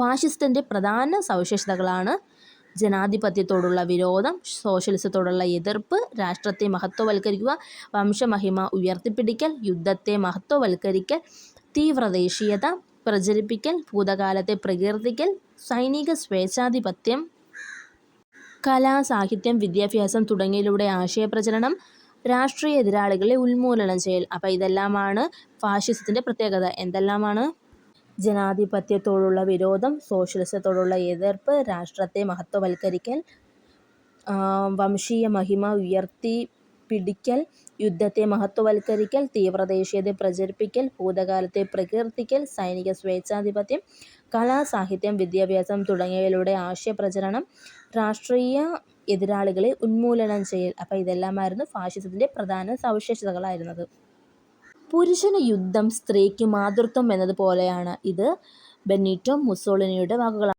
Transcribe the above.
ഫാഷിസത്തിന്റെ പ്രധാന സവിശേഷതകളാണ് ജനാധിപത്യത്തോടുള്ള വിരോധം സോഷ്യലിസത്തോടുള്ള എതിർപ്പ് രാഷ്ട്രത്തെ മഹത്വവൽക്കരിക്കുക വംശമഹിമ ഉയർത്തിപ്പിടിക്കൽ യുദ്ധത്തെ മഹത്വവൽക്കരിക്കൽ തീവ്രദേശീയത പ്രചരിപ്പിക്കൽ ഭൂതകാലത്തെ പ്രകീർത്തിക്കൽ സൈനിക സ്വേച്ഛാധിപത്യം കലാ സാഹിത്യം വിദ്യാഭ്യാസം തുടങ്ങിയവയിലൂടെ ആശയപ്രചരണം രാഷ്ട്രീയ എതിരാളികളെ ഉന്മൂലനം ചെയ്യൽ. അപ്പോൾ ഇതെല്ലാമാണ് ഫാഷിസത്തിന്റെ പ്രത്യേകത. എന്തെല്ലാമാണ്? ജനാധിപത്യത്തോടുള്ള വിരോധം സോഷ്യലിസത്തോടുള്ള എതിർപ്പ് രാഷ്ട്രത്തെ മഹത്വവൽക്കരിക്കൽ വംശീയ മഹിമ ഉയർത്തി പിടിക്കൽ യുദ്ധത്തെ മഹത്വവൽക്കരിക്കൽ തീവ്രദേശീയത പ്രചരിപ്പിക്കൽ ഭൂതകാലത്തെ പ്രകീർത്തിക്കൽ സൈനിക സ്വേച്ഛാധിപത്യം കലാസാഹിത്യം വിദ്യാഭ്യാസം തുടങ്ങിയവയിലൂടെ ആശയപ്രചരണം രാഷ്ട്രീയ എതിരാളികളെ ഉന്മൂലനം ചെയ്യൽ. അപ്പോൾ ഇതെല്ലാമായിരുന്നു ഫാഷിസത്തിന്റെ പ്രധാന സവിശേഷതകളായിരുന്നത്. പുരുഷന് യുദ്ധം സ്ത്രീക്ക് മാതൃത്വം എന്നതുപോലെയാണ് ഇത്. ബെന്നിറ്റോ മുസോളിനിയുടെ വാക്കുകളാണ്.